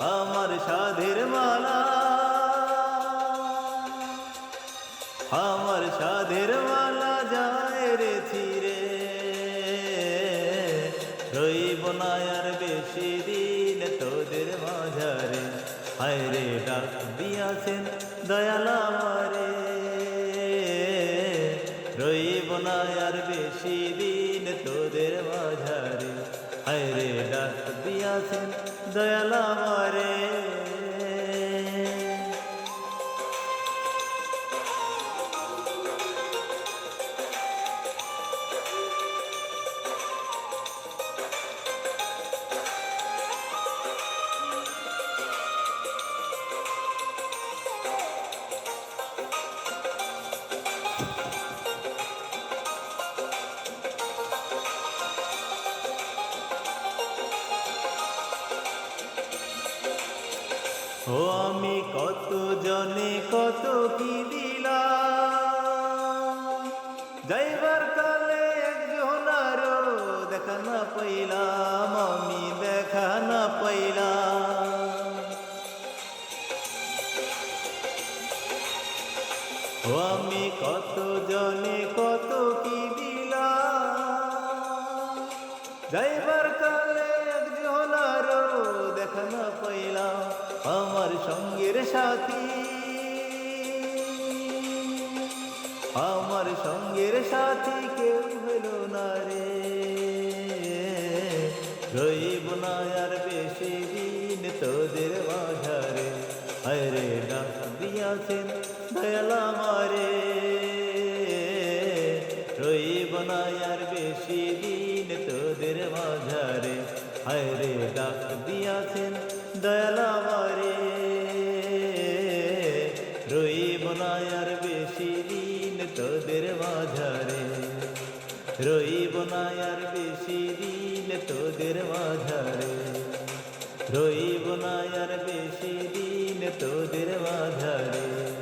আমার সাধের মালা। আমার সাধের মালা যায় রে ছিরে রইব না আর বেশি দিন তোদের মাঝারে। হায় রে ডাক দিয়াছেন দয়ালা মারে রইব না আর বেশি দিন তোদের মাঝারে। হায় রে দিয়াছেন দয়াল আমারে ও আমি কত জনে কত কি দিলাম? যাইবার কালে একজন আরও দেখা না পাইলাম, আমি দেখা না পাইলাম। ও আমি কত জনে কত কি দিলাম? যাইবার কালে একজন আরও দেখা না পাইলাম আমার সঙ্গের সাথী। আমার সঙ্গের সাথী কেউ হইল না রে। রইব না আর বেশি দিন তোদের বাজারে। হরে ডাক দিয়াছেন দয়াল আমারে রইব না হরে ডাক দিয়াছেন দয়াল আমারে রইব না আর বেশি দিন তোদের মাঝারে। রইব না আর বেশি দিন তোদের মাঝারে। রইব না আর বেশি দিন তোদের মাঝারে।